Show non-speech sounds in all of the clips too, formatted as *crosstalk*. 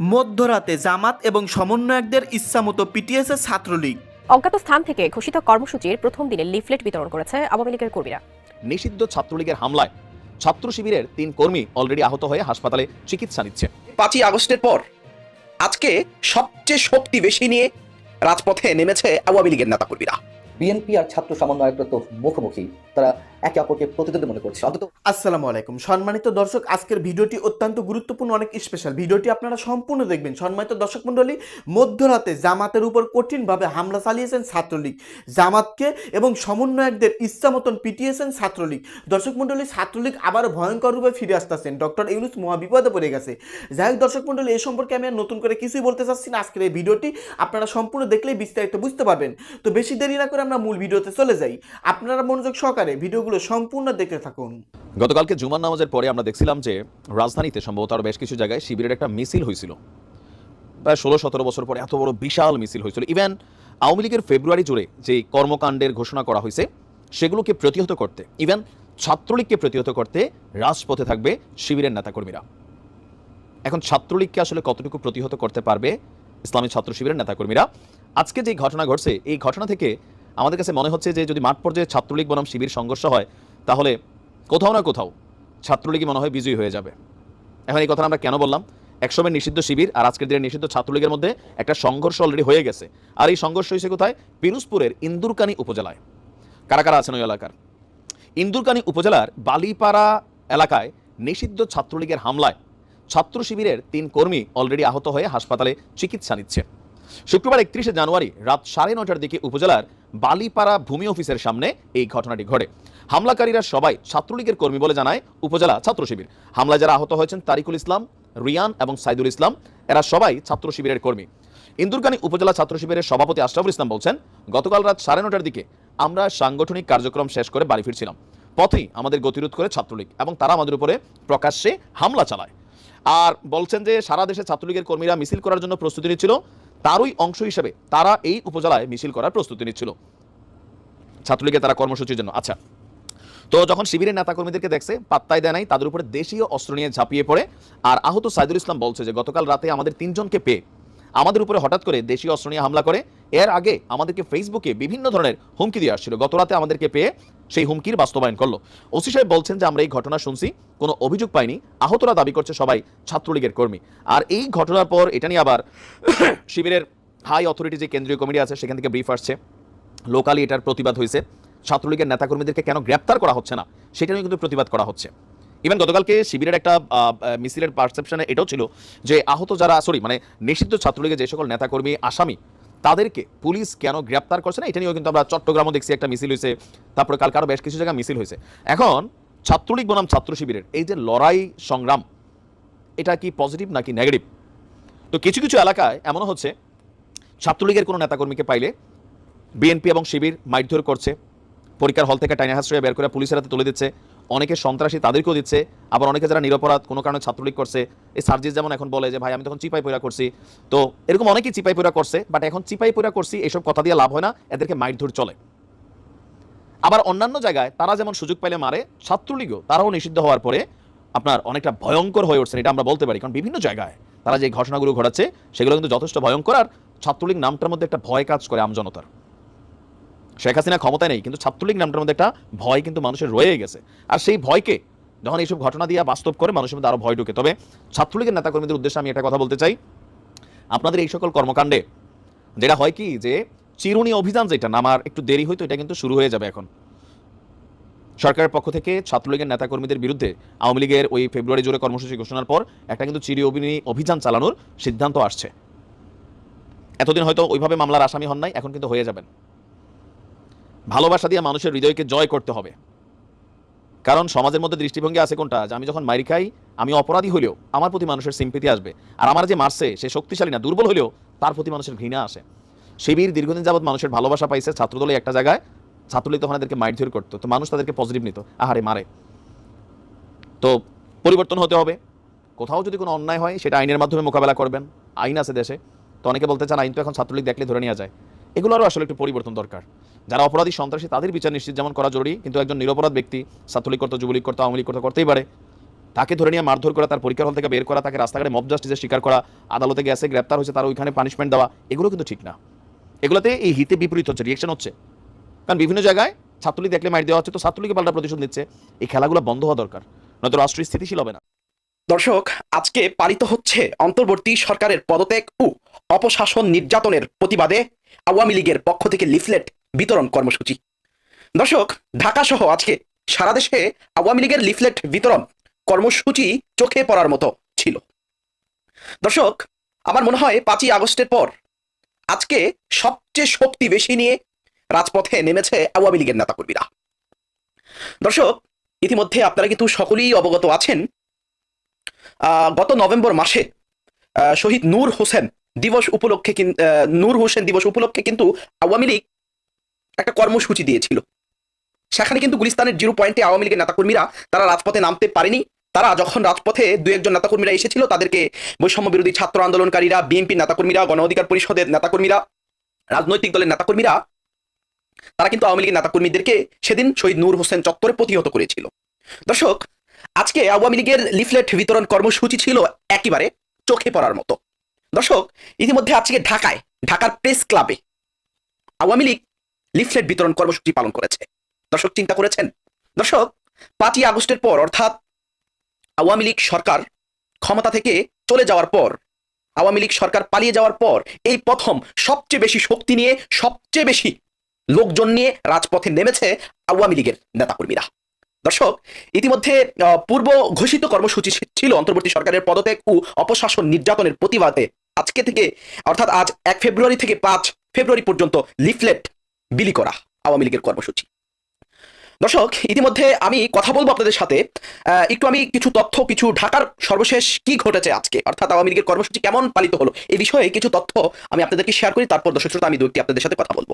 মধ্যরাতে জামাত এবং সমন্বয়কদের ইচ্ছামতো পিটিএসের ছাত্রলীগ। অজ্ঞাত স্থান থেকে ঘোষিত কর্মসূচির প্রথম দিনে লিফলেট বিতরণ করেছে আওয়ামী লীগের কর্মীরা। নিষিদ্ধ ছাত্রলীগের হামলায় ছাত্র শিবিরের তিন কর্মী অলরেডি আহত হয়ে হাসপাতালে চিকিৎসা নিচ্ছে। পাঁচই আগস্টের পর আজকে সবচেয়ে শক্তি বেশি নিয়ে রাজপথে নেমেছে আওয়ামী লীগের নেতা নেতাকর্মীরা বিএনপি আর ছাত্র সমন্বয়করা তো মুখোমুখি। তারা একে অপরকে প্রতিদ্বন্দ্বী মনে করছে। অন্তত আসসালামু আলাইকুম। সম্মানিত দর্শক, আজকের ভিডিওটি অত্যন্ত গুরুত্বপূর্ণ, অনেক স্পেশাল ভিডিওটি আপনারা সম্পূর্ণ দেখবেন। সম্মানিত দর্শক মণ্ডলী, মধ্যরাতে জামাতের উপর কঠিনভাবে হামলা চালিয়েছেন ছাত্রলীগ। জামাতকে এবং সমন্বয়কদের ইচ্ছা মতন পিটিয়েছেন ছাত্রলীগ। দর্শক মণ্ডলী, ছাত্রলীগ আবার ভয়ঙ্কর রূপে ফিরে আসতেছেন। ডক্টর ইউনুস মহাবিপদে পড়ে গেছে। যাই হোক দর্শক মণ্ডলী এই সম্পর্কে আমি আর নতুন করে কিছুই বলতে চাচ্ছি না। আজকের এই ভিডিওটি আপনারা সম্পূর্ণ দেখলেই বিস্তারিত বুঝতে পারবেন। তো বেশি দেরি না করে আমরা মূল ভিডিওতে চলে যাই। আপনারা মনোযোগ সহকারে ভিডিওগুলো সম্পূর্ণ দেখতে থাকুন। গতকালকে জুমার নামাজের পরে আমরা দেখছিলাম যে রাজধানীতে সম্ভবত আরও বেশ কিছু জায়গায় শিবিরের একটা মিছিল হয়েছিল। প্রায় ষোলো সতেরো বছর পরে এত বড় বিশাল মিছিল হয়েছিল। ইভেন আওয়ামী লীগের ফেব্রুয়ারি জুড়ে যে কর্মকাণ্ডের ঘোষণা করা হয়েছে, সেগুলোকে প্রতিহত করতে ইভেন ছাত্রলীগকে প্রতিহত করতে রাজপথে থাকবে শিবিরের নেতাকর্মীরা। এখন ছাত্রলীগকে আসলে কতটুকু প্রতিহত করতে পারবে ইসলামী ছাত্র শিবিরের নেতাকর্মীরা? আজকে যে ঘটনা ঘটছে, এই ঘটনা থেকে আমাদের কাছে মনে হচ্ছে যে যদি মাঠ পর্যায়ে ছাত্রলীগ বনাম শিবির সংঘর্ষ হয়, তাহলে কোথাও না কোথাও ছাত্রলীগই মনে হয় বিজয়ী হয়ে যাবে। এখন এই কথা আমরা কেন বললাম? একসময় নিষিদ্ধ শিবির আর আজকের দিনে নিষিদ্ধ ছাত্রলীগের মধ্যে একটা সংঘর্ষ অলরেডি হয়ে গেছে। আর এই সংঘর্ষ হয়েছে কোথায়? পিরুজপুরের ইন্দুরকানি উপজেলায়। কারা কারা আছেন ওই এলাকার? ইন্দুরকানি উপজেলার বালিপাড়া এলাকায় নিষিদ্ধ ছাত্রলীগের হামলায় ছাত্র শিবিরের তিন কর্মী অলরেডি আহত হয়ে হাসপাতালে চিকিৎসা নিচ্ছে। শুক্রবার একত্রিশে জানুয়ারি রাত সাড়ে নটার দিকে উপজেলার বালিপাড়া ভূমি অফিসের সামনে এই ঘটনাটি ঘটে। হামলাকারীরা সবাই ছাত্রলীগের কর্মী বলে জানায় উপজেলা ছাত্র শিবির। হামলায় যারা আহত হয়েছেন তারিকুল ইসলাম, রিয়ান এবং সাইদুল ইসলাম, এরা সবাই ছাত্র শিবিরের কর্মী। ইন্দুরকানী উপজেলা ছাত্র শিবিরের সভাপতি আশরাফুল ইসলাম বলছেন, গতকাল রাত সাড়ে নটার দিকে আমরা সাংগঠনিক কার্যক্রম শেষ করে বাড়ি ফিরছিলাম। পথেই আমাদের গতিরোধ করে ছাত্রলীগ এবং তারা আমাদের উপরে প্রকাশ্যে হামলা চালায়। আর বলছেন যে, সারা দেশে ছাত্রলীগের কর্মীরা মিছিল করার জন্য প্রস্তুতি নিচ্ছিল। তারই অংশ হিসেবে তারা এই উপজেলায় মিছিল করার প্রস্তুতি নিচ্ছিল। ছাত্রলীগের তারা কর্মসূচির জন্য। আচ্ছা তো যখন শিবিরের নেতাকর্মীদেরকে দেখছে পাত্তায় দেয় নাই, তাদের উপরে দেশীয় অস্ত্র নিয়ে ঝাঁপিয়ে পড়ে। আর আহত সাইদুল ইসলাম বলছে যে, গতকাল রাতে আমাদের তিনজনকে পেয়ে আমাদের উপরে হঠাৎ করে দেশীয় অস্ত্র নিয়ে হামলা করে। এর আগে আমাদেরকে ফেসবুকে বিভিন্ন ধরনের হুমকি দিয়ে আসছিল। গত রাতে আমাদেরকে পেয়ে সেই হুমকির বাস্তবায়ন করল। ওসি সাহেব বলছেন যে, আমরা এই ঘটনা শুনছি, কোনো অভিযোগ পাইনি। আহতরা দাবি করছে সবাই ছাত্রলীগের কর্মী। আর এই ঘটনার পর এটা নিয়ে আবার *coughs* শিবিরের হাই অথরিটি যে কেন্দ্রীয় কমিটি আছে, সেখান থেকে ব্রিফ আসছে। লোকালি এটার প্রতিবাদ হয়েছে। ছাত্রলীগের নেতাকর্মীদেরকে কেন গ্রেপ্তার করা হচ্ছে না, সেটা নিয়ে কিন্তু প্রতিবাদ করা হচ্ছে। ইভেন গতকালকে শিবিরের একটা মিছিলের পারসেপশনে এটাও ছিল যে আহত যারা সরি মানে নিষিদ্ধ ছাত্রলীগের যে সকল নেতাকর্মী, আসামি, তাদেরকে পুলিশ কেন গ্রেপ্তার করছে না? এটা নিয়েও কিন্তু আমরা চট্টগ্রামও দেখছি একটা মিছিল হয়েছে, তারপরে কালকে আরও বেশ কিছু জায়গায় মিছিল হয়েছে। এখন, ছাত্রলীগ বনাম ছাত্র শিবিরের, এই যে লড়াই সংগ্রাম, এটা কি পজিটিভ নাকি নেগেটিভ তো কিছু কিছু এলাকায় এমনও হচ্ছে, ছাত্রলীগের কোনো নেতাকর্মীকে পাইলে বিএনপি এবং শিবির মারধর করছে, পরীক্ষার হল থেকে টাইনা বের করে পুলিশের হাতে তুলে দিচ্ছে অনেকে সন্ত্রাসী তাদেরকেও দিচ্ছে, আবার অনেকে যারা নিরপরাধ, কোনো কারণে ছাত্রলীগ করছে। এই সার্জিস যেমন এখন বলে যে, ভাই, আমি তখন চিপাই পয়রা করছি। তো এরকম অনেকেই চিপাই পয়রা করছে, বাট এখন চিপাই পয়রা করছি, এইসব কথা দিয়ে লাভ হয় না, এদেরকে মারধর চলে। আবার অন্যান্য জায়গায় তারা যেমন সুযোগ পাইলে মারে, ছাত্রলীগও, তারাও নিষিদ্ধ হওয়ার পরে আপনার অনেকটা ভয়ঙ্কর হয়ে উঠছে, এটা আমরা বলতে পারি। কারণ বিভিন্ন জায়গায় তারা যে ঘটনাগুলো ঘটাচ্ছে, সেগুলো কিন্তু যথেষ্ট ভয়ঙ্কর, আর ছাত্রলীগ নামটার মধ্যে একটা ভয় কাজ করে আমজনতার। শেখ হাসিনা ক্ষমতায় নেই, কিন্তু ছাত্রলীগ নামটার মধ্যে একটা ভয় কিন্তু মানুষের রয়ে গেছে। আর সেই ভয়কে যখন এইসব ঘটনা দিয়ে বাস্তব করে মানুষের মধ্যে আরও ভয় ঢুকে। তবে ছাত্রলীগের নেতাকর্মীদের উদ্দেশ্যে আমি একটা কথা বলতে চাই। আপনাদের এই সকল কর্মকাণ্ডে যেটা হয় কি যে, চিরুনি অভিযান যেটা, নামার একটু দেরি হয়তো এটা কিন্তু শুরু হয়ে যাবে এখন। সরকারের পক্ষ থেকে ছাত্রলীগের নেতাকর্মীদের বিরুদ্ধে আওয়ামী লীগের ওই ফেব্রুয়ারি জুড়ে কর্মসূচি ঘোষণার পর একটা কিন্তু চিরি অভিযান চালানোর সিদ্ধান্ত আসছে। এতদিন হয়তো ওইভাবে মামলার আসামি হন নাই, এখন কিন্তু হয়ে যাবেন। ভালোবাসা দিয়ে মানুষের হৃদয়কে জয় করতে হবে। কারণ সমাজের মধ্যে দৃষ্টিভঙ্গি আছে কোনটা? যে আমি যখন মারি খাই, আমি অপরাধী হলেও আমার প্রতি মানুষের সিম্পিতি আসবে। আর আমার যে মারছে, সে শক্তিশালী না, দুর্বল হলেও তার প্রতি মানুষের ঘৃণা আসে। শিবির দীর্ঘদিন যাবৎ মানুষের ভালোবাসা পাইছে ছাত্রদলে একটা জায়গায়। ছাত্রলীগ তখন এদেরকে মারধর করতো। তো মানুষ তাদেরকে পজিটিভ নিত। আহারে, মারে। তো পরিবর্তন হতে হবে। কোথাও যদি কোনো অন্যায় হয়, সেটা আইনের মাধ্যমে মোকাবেলা করবেন। আইন আছে দেশে। তো অনেকে বলতে চান, আইন তো এখন ছাত্রলীগ দেখলে ধরে নেওয়া যায়। এগুলোরও আসলে একটু পরিবর্তন দরকার। যারা অপরাধী সন্ত্রাসী, তাদের বিচার নিশ্চিত যেমন করা জরুরি, কিন্তু একজন নিরপরাধ ব্যক্তি ছাত্রলীগ করতে যুবলীগ করতে আওয়ামী লীগ করতে করতেই পারে। তাকে ধরে নিয়ে মারধর করা, তার পরীক্ষার হল থেকে বের করা, তাকে রাস্তাঘাটে মব জাস্টিসের শিকার করা, আদালতে গেছে, গ্রেপ্তার হয়েছে, তার ওইখানে পানিশমেন্ট দেওয়া, এগুলো কিন্তু ঠিক না। এগুলোতে এই হিতে বিপরীত হচ্ছে রিয়েকশন হচ্ছে। কারণ বিভিন্ন জায়গায় ছাত্রলীগ দেখলে মার দেওয়া হচ্ছে, তো ছাত্রলীগে পাল্টা প্রতিশোধ নিচ্ছে। এই খেলাগুলো বন্ধ হওয়া দরকার, নয়তো রাষ্ট্র স্থিতিশীল হবে না। দর্শক, আজকে পালিত হচ্ছে অন্তর্বর্তী সরকারের পদত্যাগ ও অপশাসন নির্যাতনের প্রতিবাদে আওয়ামী লীগের পক্ষ থেকে লিফলেট বিতরণ কর্মসূচি। দর্শক ঢাকা সহ আজকে সারা দেশে আওয়ামী লীগের লিফলেট বিতরণ কর্মসূচি চোখে পড়ার মতো ছিল। দর্শক, আমার মনে হয় পাঁচই আগস্টের পর আজকে সবচেয়ে শক্তি বেশি নিয়ে রাজপথে নেমেছে আওয়ামী লীগের নেতাকর্মীরা। দর্শক, ইতিমধ্যে আপনারা কিন্তু সকলেই অবগত আছেন গত নভেম্বর মাসে শহীদ নূর হোসেন দিবস উপলক্ষে নূর হোসেন দিবস উপলক্ষে কিন্তু আওয়ামী লীগ একটা কর্মসূচি দিয়েছিল। সেখানে কিন্তু গুলিস্তানের জিরো পয়েন্টে আওয়ামী লীগের নেতাকর্মীরা তারা রাজপথে নামতে পারেনি। তারা যখন রাজপথে দু একজন নেতাকর্মীরা এসেছিল, তাদেরকে বৈষম্য বিরোধী ছাত্র আন্দোলনকারীরা বিএনপি নেতাকর্মীরা, গণ অধিকার পরিষদের নেতাকর্মীরা, রাজনৈতিক দলের নেতাকর্মীরা, তারা কিন্তু আওয়ামী লীগের নেতাকর্মীদেরকে সেদিন শহীদ নূর হোসেন চত্বরে প্রতিহত করেছিল। দর্শক, আজকে আওয়ামী লীগের লিফলেট বিতরণ কর্মসূচি ছিল একেবারে চোখে পড়ার মতো। দর্শক, ইতিমধ্যে আজকে ঢাকায়, ঢাকার প্রেস ক্লাবে আওয়ামী লীগ লিফলেট বিতরণ কর্মসূচি পালন করেছে। দর্শক, চিন্তা করেছেন? দর্শক, পাঁচই আগস্টের পর, অর্থাৎ আওয়ামী লীগ সরকার ক্ষমতা থেকে চলে যাওয়ার পর, আওয়ামী লীগ সরকার পালিয়ে যাওয়ার পর, এই প্রথম সবচেয়ে বেশি শক্তি নিয়ে, সবচেয়ে বেশি লোকজন নিয়ে রাজপথে নেমেছে আওয়ামী লীগের নেতাকর্মীরা। দর্শক, ইতিমধ্যে পূর্ব ঘোষিত কর্মসূচি ছিল অন্তর্বর্তী সরকারের পদত্যাগ ও অপশাসন নির্যাতনের প্রতিবাদে আজকে থেকে, অর্থাৎ আজ এক ফেব্রুয়ারি থেকে পাঁচ ফেব্রুয়ারি পর্যন্ত লিফলেট বিলি করা আওয়ামী লীগের কর্মসূচি। দর্শক, ইতিমধ্যে আমি কথা বলব আপনাদের সাথে। একটু আমি কিছু তথ্য, কিছু ঢাকার সর্বশেষ কি ঘটেছে আজকে, অর্থাৎ আওয়ামী লীগের কর্মসূচি কেমন পালিত হলো এই বিষয়ে কিছু তথ্য আমি আপনাদেরকে শেয়ার করি, তারপর দর্শক আমি দু একটি আপনাদের সাথে কথা বলব।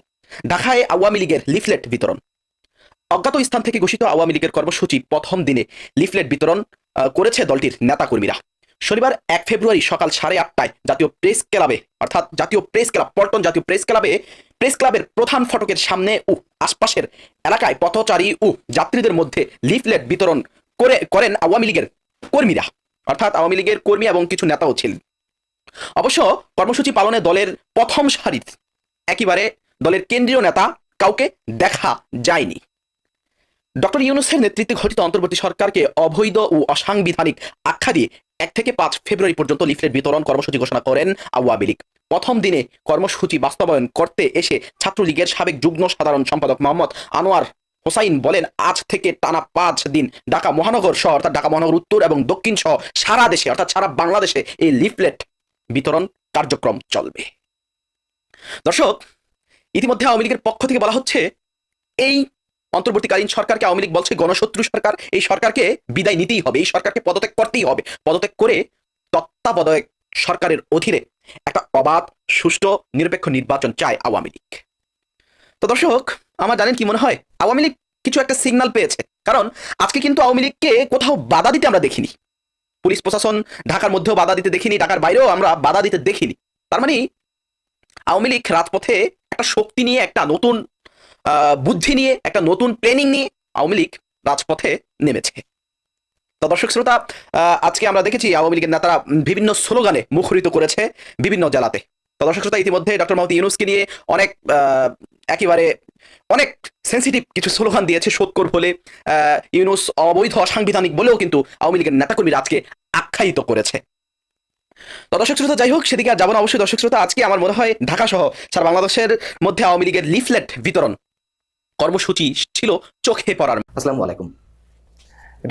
ঢাকায় আওয়ামী লীগের লিফলেট বিতরণ। অজ্ঞাত স্থান থেকে ঘোষিত আওয়ামী লীগের কর্মসূচি প্রথম দিনে লিফলেট বিতরণ করেছে দলটির নেতাকর্মীরা। শনিবার এক ফেব্রুয়ারি সকাল সাড়ে আটটায় জাতীয় প্রেস ক্লাবে, অর্থাৎ জাতীয় প্রেস ক্লাব, পল্টন জাতীয় প্রেস ক্লাবে, প্রেস ক্লাবের প্রধান ফটকের সামনে ও আশপাশের এলাকায় পথচারী ও যাত্রীদের মধ্যে লিফলেট বিতরণ করে, করেন আওয়ামী লীগের কর্মীরা। অর্থাৎ আওয়ামী লীগের কর্মী এবং কিছু নেতাও ছিলেন অবশ্য কর্মসূচি পালনে দলের প্রথম সারির একেবারে দলের কেন্দ্রীয় নেতা কাউকে দেখা যায়নি। ডক্টর ইউনুসের নেতৃত্বে ঘটিত অন্তর্বর্তী সরকারকে অবৈধ ও অসাংবিধানিক আখ্যা দিয়ে এক থেকে পাঁচ ফেব্রুয়ারি পর্যন্ত লিফলেট বিতরণ কর্মসূচি ঘোষণা করেন আওয়ামী লীগ। প্রথম দিনে কর্মসূচি বাস্তবায়ন করতে এসে ছাত্রলীগের সাবেক যুগ্ম সাধারণ সম্পাদক মোহাম্মদ আনোয়ার হোসাইন বলেন, আজ থেকে টানা পাঁচ দিন ঢাকা মহানগর সহ অর্থাৎ ঢাকা মহানগর উত্তর এবং দক্ষিণ সহ সারা দেশে, অর্থাৎ সারা বাংলাদেশে এই লিফলেট বিতরণ কার্যক্রম চলবে। দর্শক, ইতিমধ্যে আওয়ামী লীগের পক্ষ থেকে বলা হচ্ছে, এই অন্তর্বর্তীকালীন সরকারকে আওয়ামী লীগ বলছে গণশত্রু সরকার, এই সরকারকে বিদায় নিতেই হবে, এই সরকারকে পদত্যাগ করতেই হবে। পদত্যাগ করে তত্ত্বাবধায়ক সরকারের অধীনে একটা অবাধ, সুষ্ঠু, নিরপেক্ষ নির্বাচন চায় আওয়ামী লীগ। তো দর্শক, আমার জানেন কি মনে হয়? আওয়ামী লীগ কিছু একটা সিগন্যাল পেয়েছে। কারণ আজকে কিন্তু আওয়ামী লীগকে কোথাও বাধা দিতে আমরা দেখিনি। পুলিশ প্রশাসন ঢাকার মধ্যেও বাধা দিতে দেখিনি, ঢাকার বাইরেও আমরা বাধা দিতে দেখিনি। তার মানে আওয়ামী লীগ রাজপথে একটা শক্তি নিয়ে একটা নতুন বুদ্ধি নিয়ে, একটা নতুন প্ল্যানিং নিয়ে আওয়ামী লীগ রাজপথে নেমেছে। তো দর্শক শ্রোতা আজকে আমরা দেখেছি আওয়ামী লীগের নেতারা বিভিন্ন স্লোগানে মুখরিত করেছে বিভিন্ন জেলাতে। তো দর্শক শ্রোতা, ইতিমধ্যে ডক্টর মাহমুদ ইউনুসকে নিয়ে অনেক একেবারে অনেক সেন্সিটিভ কিছু স্লোগান দিয়েছে সোৎকর বলে ইউনুস অবৈধ অসাংবিধানিক বলেও কিন্তু আওয়ামী লীগের নেতাকর্মীরা আজকে আখ্যায়িত করেছে। তো দর্শক শ্রোতা, যাই হোক, সেদিকে আর যাব না। অবশ্যই দর্শক শ্রোতা, আজকে আমার মনে হয় ঢাকা সহ সারা বাংলাদেশের মধ্যে আওয়ামী লীগের লিফলেট বিতরণ কর্মসূচি ছিল চোখে পড়ার আসসালামু আলাইকুম।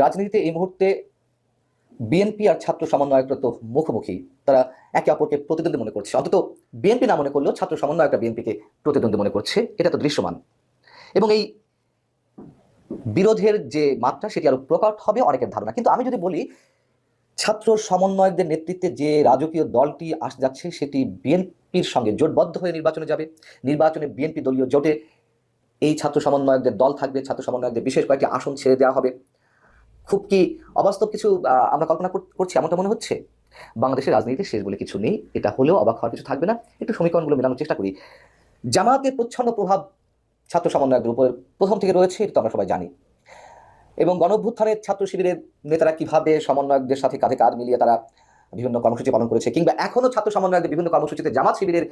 রাজনীতিতে এই মুহূর্তে বিএনপি আর ছাত্র সমন্বয়করা তো মুখোমুখি। তারা একে অপরকে প্রতিদ্বন্দ্বী মনে করছে। অন্তত বিএনপি না মনে করলেও ছাত্র সমন্বয়করা বিএনপিকে প্রতিদ্বন্দ্বী মনে করছে। এটা তো দৃশ্যমান। এবং এই বিরোধের যে মাত্রা, সেটি আরও প্রকট হবে অনেকের ধারণা। কিন্তু আমি যদি বলি, ছাত্র সমন্বয়কদের নেতৃত্বে যে রাজকীয় দলটি আস যাচ্ছে, সেটি বিএনপির সঙ্গে জোটবদ্ধ হয়ে নির্বাচনে যাবে। নির্বাচনে বিএনপি দলীয় জোটে এই ছাত্র সমন্বয়কদের দল থাকবে, ছাত্র সমন্বয়কদের বিশেষ কয়েকটি আসন ছেড়ে দেওয়া হবে। খুব কি অবাস্তব কিছু আমরা কল্পনা কর- করছি এমনটা মনে হচ্ছে? বাংলাদেশের রাজনীতিতে শেষ বলে কিছু নেই, এটা হলেও অবাক হওয়ার কিছু থাকবে না। একটু সমীকরণগুলো মেলানোর চেষ্টা করি। জামাতের প্রচ্ছন্ন প্রভাব ছাত্র সমন্বয়কদের উপর প্রথম থেকে রয়েছে, এটা তো আমরা সবাই জানি। এবং গণ অভ্যুত্থানের ছাত্র শিবিরের নেতারা কীভাবে সমন্বয়কদের সাথে কাঁধে কাঁধ মিলিয়ে তারা বিভিন্ন কর্মসূচি পালন করেছে, কিংবা এখনও ছাত্র সমন্বয়কদের বিভিন্ন কর্মসূচিতে জামাত শিবিরের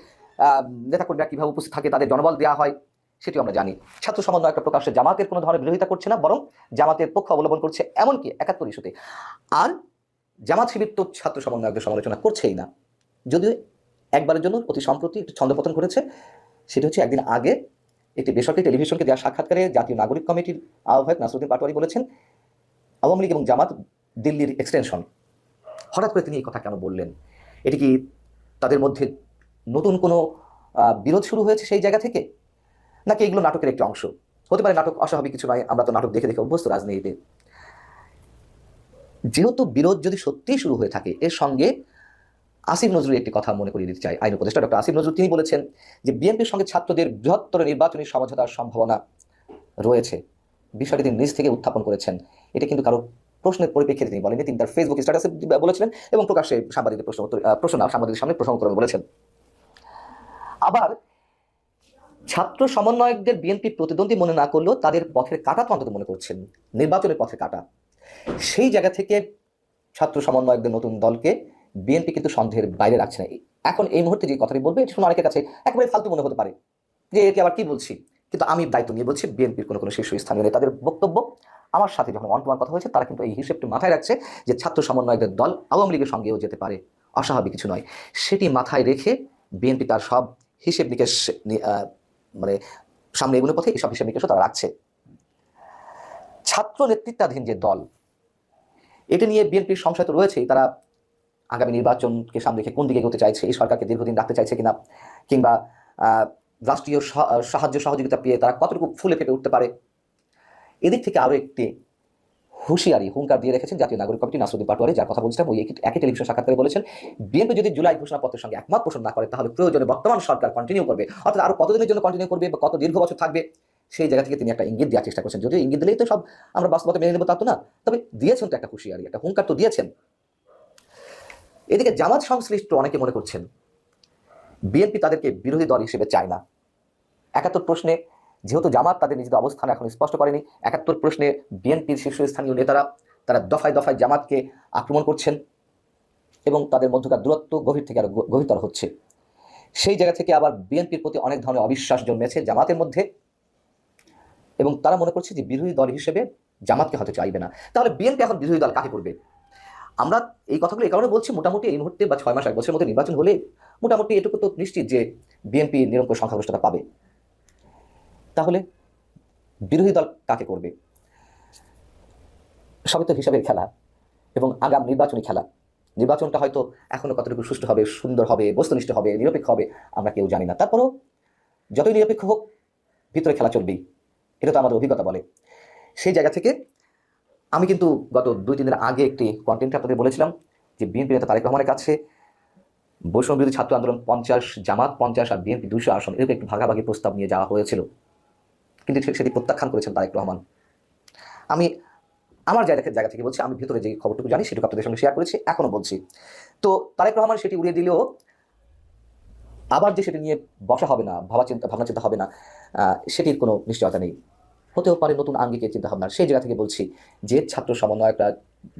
নেতাকর্মীরা কীভাবে উপস্থিত থাকে, তাদের জনবল দেওয়া হয় সেটিও আমরা জানি। ছাত্র সমন্বয় একটা প্রকাশ্যে জামাতের কোনো ধরনের বিরোধিতা করছে না, বরং জামাতের পক্ষ অবলম্বন করছে এমনকি একাত্তর ইস্যুতে। আর জামাত শিবির তো ছাত্র সমন্বয়কদের সমালোচনা করছেই না। যদিও একবারের জন্য অতি সম্প্রতি একটু ছন্দপতন করেছে সেটি হচ্ছে একদিন আগে একটি বেসরকারি টেলিভিশনকে দেওয়া সাক্ষাৎকারে জাতীয় নাগরিক কমিটির আহ্বায়ক নাসরুদ্দিন পাটোয়ারি বলেছেন, আওয়ামী লীগ এবং জামাত দিল্লির এক্সটেনশন হঠাৎ করে তিনি এই কথা কেন বললেন? এটি কি তাদের মধ্যে নতুন কোনো বিরোধ শুরু হয়েছে সেই জায়গা থেকে? নাকি এগুলো নাটকের একটি অংশ? হতে পারে নাটক অস্বাভাবিক কিছু নয়, আমরা তো নাটক দেখে দেখে অভ্যস্ত রাজনীতিতে। যেহেতু বিরোধ যদি সত্যিই শুরু হয়ে থাকে, এর সঙ্গে আসিফ নজরুল একটি কথা মনে করিয়ে দিতে চাই, আইন উপদেষ্টা ডক্টর আসিফ নজরুল তিনি বলেছেন যে বিএনপির সঙ্গে ছাত্রদের বৃহত্তর নির্বাচনী সমঝোতার সম্ভাবনা রয়েছে। বিষয়টি তিনি নিজ থেকে উত্থাপন করেছেন। এটা কিন্তু কারও প্রশ্নের পরিপ্রেক্ষিতে তিনি বলেননি, তিনি তার ফেসবুক স্ট্যাটাসে বলেছিলেন এবং প্রকাশ্যে সাংবাদিকদের প্রশ্ন প্রশ্ন সাংবাদিকদের সামনে প্রশ্ন উত্তর বলেছেন। আবার ছাত্র সমন্বয়কদের বিএনপি প্রতিদ্বন্দ্বী মনে না করলেও তাদের পথের কাটা তো অন্তত মনে করছেন, নির্বাচনের পথে কাটা। সেই জায়গা থেকে ছাত্র সমন্বয়কদের নতুন দলকে বিএনপি কিন্তু সন্দেহের বাইরে রাখছে না। এখন এই মুহূর্তে যে কথাটি বলবে, এটি শুনে অনেকের কাছে একেবারে ফালতু মনে হতে পারে যে একে আবার কি বলছি? কিন্তু আমি দায়িত্ব নিয়ে বলছি, বিএনপির কোনো কোনো শীর্ষস্থানীয় নেতাদের বক্তব্য। আমার সাথে যখন ওয়ান কথা হয়েছে, তারা কিন্তু এই হিসেবটি মাথায় রাখছে যে ছাত্র সমন্বয়কদের দল আওয়ামী লীগের সঙ্গেও যেতে পারে। অস্বাভাবিক কিছু নয়। সেটি মাথায় রেখে বিএনপি তার সব হিসেব নিকেশ মানে সামনে এগুলোর পথে এসব হিসেব নিকেশও তারা রাখছে। ছাত্র নেতৃত্বাধীন যে দল, এটা নিয়ে বিএনপির সংশয় তো রয়েছেই তারা আগামী নির্বাচনকে সামনে রেখে কোন দিকে এগোতে চাইছে, এই সরকারকে দীর্ঘদিন রাখতে চাইছে কিনা, কিংবা রাষ্ট্রীয় সাহায্য সহযোগিতা পেয়ে তারা কতটুকু ফুলে ফেপে উঠতে পারে? এদিক থেকে আরও একটি হুঁশিয়ারি, হুঙ্কার দিয়ে রেখেছেন জাতীয় নাগরিক কমিটি নাসরুদ্দিন পাটোয়ারি, যার কথা বলছিলাম ওই একই- টেলিভিশন সাক্ষাৎকারে বলেছেন, বিএনপি যদি জুলাই ঘোষণাপত্রের সঙ্গে একমত পোষণ না করে, তাহলে প্রয়োজনে বর্তমান সরকার কন্টিনিউ করবে। অর্থাৎ আরও কতদিনের জন্য কন্টিনিউ করবে বা কত দীর্ঘ বছর থাকবে, সেই জায়গা থেকে তিনি একটা ইঙ্গিত দেওয়ার চেষ্টা করছেন। যদিও ইঙ্গিত দিলেই তো সব আমরা বাস্তবতা মেনে নেব, তা তো না। তবে দিয়েছেন তো একটা হুঁশিয়ারি, একটা হুঙ্কার তো দিয়েছেন। এদিকে জামাত সংশ্লিষ্ট অনেকে মনে করছেন, বিএনপি তাদেরকে বিরোধী দল হিসেবে চায় না। একাত্তর প্রশ্নে যেহেতু জামাত তাদের নিজেদের অবস্থান এখন স্পষ্ট করেনি, একাত্তর প্রশ্নে বিএনপির শীর্ষস্থানীয় নেতারা তারা দফায় দফায় জামাতকে আক্রমণ করছেন এবং তাদের মধ্যকার দূরত্ব গভীর থেকে আরও গ- গভীরতর হচ্ছে। সেই জায়গা থেকে আবার বিএনপির প্রতি অনেক ধরনের অবিশ্বাস জন্মেছে জামাতের মধ্যে এবং তারা মনে করছে যে বিরোধী দল হিসেবে জামাতকে হয়তো চাইবে না। তাহলে বিএনপি এখন বিরোধী দল কাকে করবে? আমরা এই কথাগুলো এই কারণে বলছি মোটামুটি এই মুহূর্তে বা ছয় মাস, এক বছরের মধ্যে নির্বাচন হলে মোটামুটি এটুকু তো নিশ্চিত যে বিএনপি নিরঙ্কুশ সংখ্যাগরিষ্ঠতা পাবে। তাহলে বিরোধী দল কাকে করবে? সবই তো হিসাবের খেলা এবং আগাম নির্বাচনী খেলা। নির্বাচনটা হয়তো এখনও কতটুকু সুষ্ঠু হবে, সুন্দর হবে, বস্তুনিষ্ঠ হবে, নিরপেক্ষ হবে, আমরা কেউ জানি না। তারপরেও যতই নিরপেক্ষ হোক, ভিতরে খেলা চলবেই। এটা তো আমাদের অভিজ্ঞতা বলে। সেই জায়গা থেকে আমি কিন্তু গত দুই, তিন দিন আগে একটি কন্টেন্ট আপনাদের বলেছিলাম যে বিএনপি নেতা তারেক রহমানের কাছে বৈষম্য বিরোধী ছাত্র আন্দোলন পঞ্চাশ জামাত পঞ্চাশ আর বিএনপি দুশো আসন, এরকম একটু ভাগাভাগি প্রস্তাব নিয়ে যাওয়া হয়েছিল। কিন্তু সেটি প্রত্যাখ্যান করেছেন তারেক রহমান। আমি আমার জায়গা থেকে জায়গা থেকে বলছি, আমি ভিতরে যে খবরটুকু জানি সেটুকু আপনাদের সঙ্গে শেয়ার করেছি, এখনও বলছি। তো তারেক রহমান সেটি উড়িয়ে দিলেও আবার যে সেটি নিয়ে বসা হবে না, ভাবা চিন্তা ভাবনা চিন্তা হবে না সেটির কোনো নিশ্চয়তা নেই। হতেও পারে নতুন আঙ্গিকের চিন্তা ভাবনা সেই জায়গা থেকে বলছি, যে ছাত্র সমন্বয়করা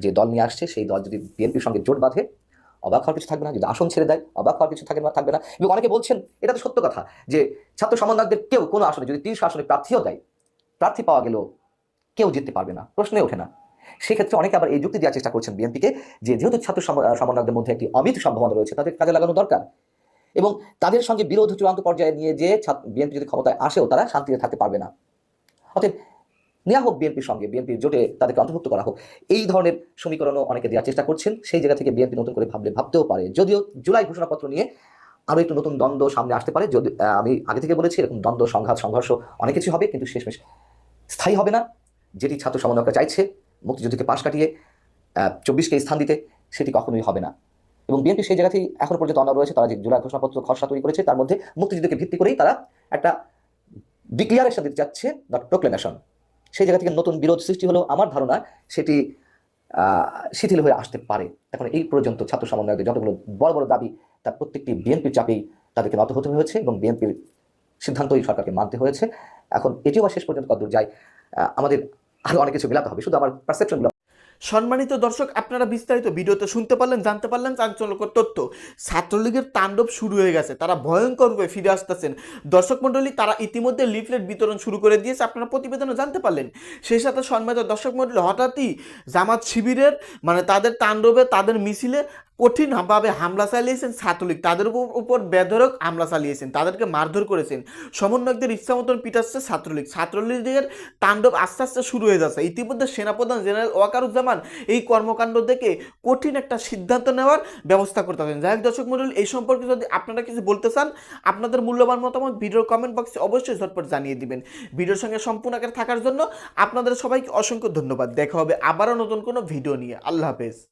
যে দল নিয়ে আসছে, সেই দল যদি বিএনপির সঙ্গে জোট বাঁধে অবাক হওয়ার কিছু থাকবে না, যদি আসন ছেড়ে দেয়, অবাক হওয়ার কিছু থাকবে না থাকবে না। এবং অনেকে বলছেন, এটা তো সত্য কথা, যে ছাত্র সমন্বয়কদের কেউ কোনো আসনে, যদি তিনশো আসনে প্রার্থীও দেয়, প্রার্থী পাওয়া গেলেও কেউ জিততে পারবে না প্রশ্নে ওঠে না। সেক্ষেত্রে অনেকে আবার এই যুক্তি দেওয়ার চেষ্টা করছেন বিএনপিকে, যে যেহেতু ছাত্র সম- সমন্বয়কদের মধ্যে একটি অমিত সম্ভাবনা রয়েছে, তাদের কাজে লাগানো দরকার। এবং তাদের সঙ্গে বিরোধ চূড়ান্ত পর্যায়ে নিয়ে যে বিএনপি যদি ক্ষমতায় আসেও তারা শান্তিতে থাকতে পারবে না। অতএব নেওয়া হোক বিএনপির সঙ্গে বিএনপির জোটে তাদেরকে অন্তর্ভুক্ত করা হোক। এই ধরনের সমীকরণও অনেকে দেওয়ার চেষ্টা করছেন। সেই জায়গা থেকে বিএনপি নতুন করে ভাবলে ভাবতেও পারে। যদিও জুলাই ঘোষণাপত্র নিয়ে আরও একটু নতুন দ্বন্দ্ব সামনে আসতে পারে। যদি আমি আগে থেকে বলেছি, এরকম দ্বন্দ্ব, সংঘাত, সংঘর্ষ অনেক কিছু হবে, কিন্তু শেষমেশ স্থায়ী হবে না। যেটি ছাত্র সমন্বয়করা চাইছে, মুক্তিযুদ্ধকে পাশ কাটিয়ে চব্বিশকে স্থান দিতে, সেটি কখনোই হবে না। এবং বিএনপি সেই জায়গাতেই এখন পর্যন্ত অনার রয়েছে। তারা যে জুলাই ঘোষণাপত্র খসড়া তৈরি করেছে, তার মধ্যে মুক্তিযুদ্ধকে ভিত্তি করেই তারা একটা ডিক্লিয়ারেশন দিতে যাচ্ছে নট প্রোক্লেমেশন সেই জায়গা থেকে নতুন বিরোধ সৃষ্টি হলেও আমার ধারণা সেটি শিথিল হয়ে আসতে পারে। এখন এই পর্যন্ত ছাত্র সমন্বয়কদের যতগুলো বড় বড় দাবি, তার প্রত্যেকটি বিএনপির চাপেই তাদেরকে নত হতে হয়েছে এবং বিএনপির সিদ্ধান্তই সরকারকে মানতে হয়েছে। এখন এটিও শেষ পর্যন্ত কতদূর যায় আমাদের আরও অনেক কিছু মেলাতে হবে। শুধু আমার পারসেপশনগুলো সম্মানিত দর্শক, আপনারা বিস্তারিত ভিডিওতে শুনতে পারলেন, জানতে পারলেন চাঞ্চল্যকর তথ্য। ছাত্রলীগের তাণ্ডব শুরু হয়ে গেছে, তারা ভয়ঙ্কর রূপে ফিরে আসতেছেন। দর্শক মণ্ডলী, তারা ইতিমধ্যে লিফলেট বিতরণ শুরু করে দিয়েছে, আপনারা প্রতিবেদনে জানতে পারলেন। সেই সাথে সম্মানিত দর্শক মণ্ডলী, হঠাৎই জামাত শিবিরের মানে তাদের তাণ্ডবে, তাদের মিছিলে কঠিনভাবে হামলা চালিয়েছেন ছাত্রলীগ। তাদের উপর বেধরক হামলা চালিয়েছেন। তাদেরকে মারধর করেছেন। সমন্বয়কদের ইচ্ছা মতন পিটাচ্ছে ছাত্রলীগ। ছাত্রলীগের তাণ্ডব আস্তে আস্তে শুরু হয়ে যাচ্ছে। ইতিমধ্যে সেনাপ্রধান জেনারেল ওয়াকারুজ্জামান এই কর্মকাণ্ড দেখে কঠিন একটা সিদ্ধান্ত নেওয়ার ব্যবস্থা করতে হবে যাই হোক, দর্শক মন্ডল এই সম্পর্কে যদি আপনারা কিছু বলতে চান, আপনাদের মূল্যবান মতামত ভিডিওর কমেন্ট বক্সে অবশ্যই ঝটপট জানিয়ে দিবেন। ভিডিওর সঙ্গে সম্পূর্ণ আকারে থাকার জন্য আপনাদের সবাইকে অসংখ্য ধন্যবাদ। দেখা হবে আবারও নতুন কোনো ভিডিও নিয়ে। আল্লাহ হাফেজ।